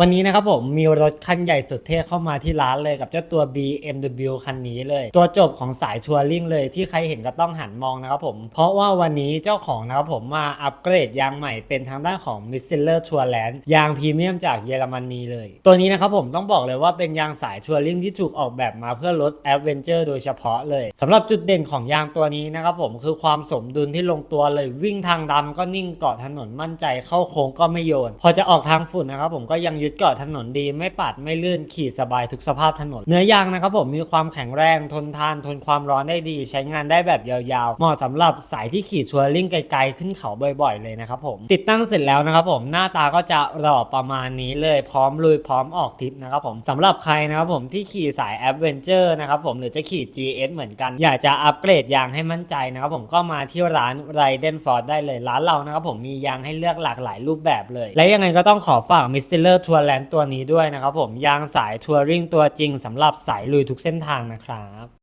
วันนี้นะครับผมมีรถคันใหญ่สุดเท่เข้ามาที่ร้านเลยกับเจ้าตัว BMW คันนี้เลย ตัวจบของสายทัวริงเลยที่ใครเห็นก็ต้องหันมองนะครับผม เพราะว่าวันนี้เจ้าของนะครับผมมาอัปเกรดยางใหม่เป็นทางด้านของ m i s s i l l e r t o u r l a n d ยางพรีเมียมจากเยอรมนีเลย ตัวนี้นะครับผมต้องบอกเลยว่าเป็นยางสายทัวริงที่ถูกออกแบบมาเพื่อรถแอดเวนเจอร์โดยเฉพาะเลยสำหรับจุดเด่นของยางตัวนี้นะครับผมคือความสมดุลที่ลงตัวเลยวิ่งทางดำก็นิ่งเกาะถนนมั่นใจเข้าโค้งก็ไม่โยน พอจะออกทางฝุ่นนะครับผมก็ยังยึดเกาะถนนดีไม่ปัดไม่ลื่นขี่สบายทุกสภาพถนน เนื้อยางนะครับผมมีความแข็งแรงทนทานทนความร้อนได้ดี ใช้งานได้แบบยาวๆ เหมาะสำหรับสายที่ขี่ทัวริงไกลๆขึ้นเขาบ่อยๆ เลยนะครับผมติดตั้งเสร็จแล้วนะครับผมหน้าตาก็จะหล่อประมาณนี้เลยพร้อมลุยพร้อมออกทริปนะครับผมสำหรับใครนะครับผมที่ขี่สายแอดเวนเจอร์นะครับผมหรือจะขี่ GS เหมือนกัน อยากจะอัปเกรดยางให้มั่นใจนะครับผมก็มาที่ร้าน r i d e n Ford ได้เลยร้านเรานะครับผมมียางให้เลือกหลากหลายรูปแบบเลย และยังไงก็ต้องขอฝากมิสเตอร์ทัวร์แลนด์ตัวนี้ด้วยนะครับผมยางสายทัวริงตัวจริงสำหรับสายลุยทุกเส้นทางนะครับ